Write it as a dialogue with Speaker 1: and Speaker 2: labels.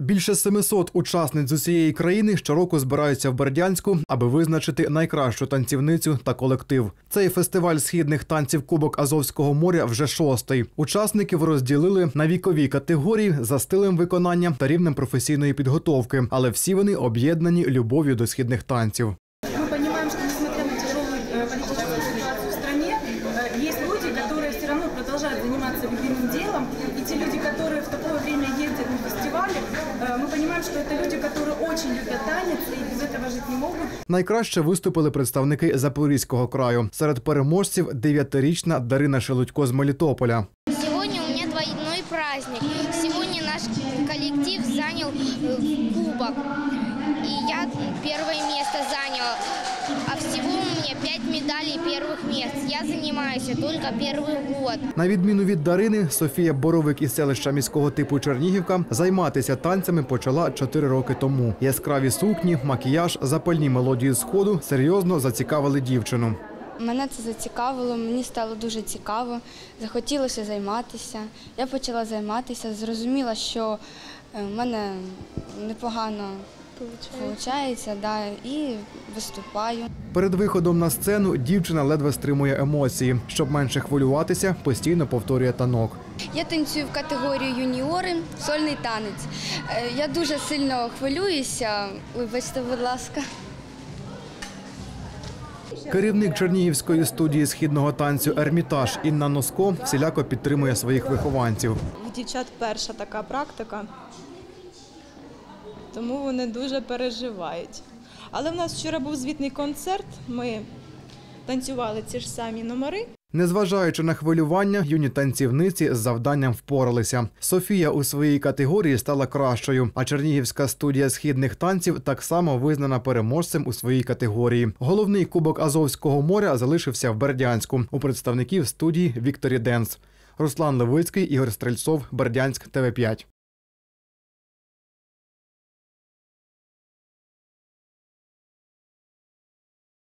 Speaker 1: Більше 700 учасниць з усієї країни щороку збираються в Бердянську, аби визначити найкращу танцівницю та колектив. Цей фестиваль східних танців Кубок Азовського моря вже шостий. Учасників розділили на вікові категорії за стилем виконання та рівнем професійної підготовки, але всі вони об'єднані любов'ю до східних танців.
Speaker 2: Мы понимаем, фестивали, э, мы понимаем, что это люди, которые очень любят танец и без этого жить не могут.
Speaker 1: Найкраще виступили представники Запорізького краю. Серед переможців дев'ятирічна Дарина Шелудько з Мелітополя.
Speaker 3: Сегодня у меня двойной праздник. Сегодня наш коллектив занял э, кубок. И я первое место заняла. Пять медалей первых мест. Я занимаюсь только первый год.
Speaker 1: На відміну від Дарини, Софія Боровик із селища міського типу Чернігівка займатися танцями почала 4 роки тому. Яскраві сукні, макіяж, запальні мелодії сходу серйозно зацікавили дівчину.
Speaker 4: Мене це зацікавило, мені стало дуже цікаво, захотілося займатися. Я почала займатися, зрозуміла, що е, в мене непогано виходить, да, і виступаю.
Speaker 1: Перед виходом на сцену дівчина ледве стримує емоції. Щоб менше хвилюватися, постійно повторює танок.
Speaker 4: Я танцюю в категорії юніори, сольний танець. Е, Я дуже сильно хвилююся. Вибачте, будь ласка.
Speaker 1: Керівник Чернігівської студії східного танцю Ермітаж Інна Носко всіляко підтримує своїх вихованців.
Speaker 5: В дівчат перша така практика, тому вони дуже переживають. Але в нас вчора був звітний концерт, ми танцювали ці ж самі номери.
Speaker 1: Незважаючи на хвилювання, юні танцівниці з завданням впоралися. Софія у своїй категорії стала кращою, а Чернігівська студія східних танців так само визнана переможцем у своїй категорії. Головний кубок Азовського моря залишився в Бердянську у представників студії Вікторі Денс. Руслан Левицький, Ігор Стрельцов, Бердянськ, ТВ 5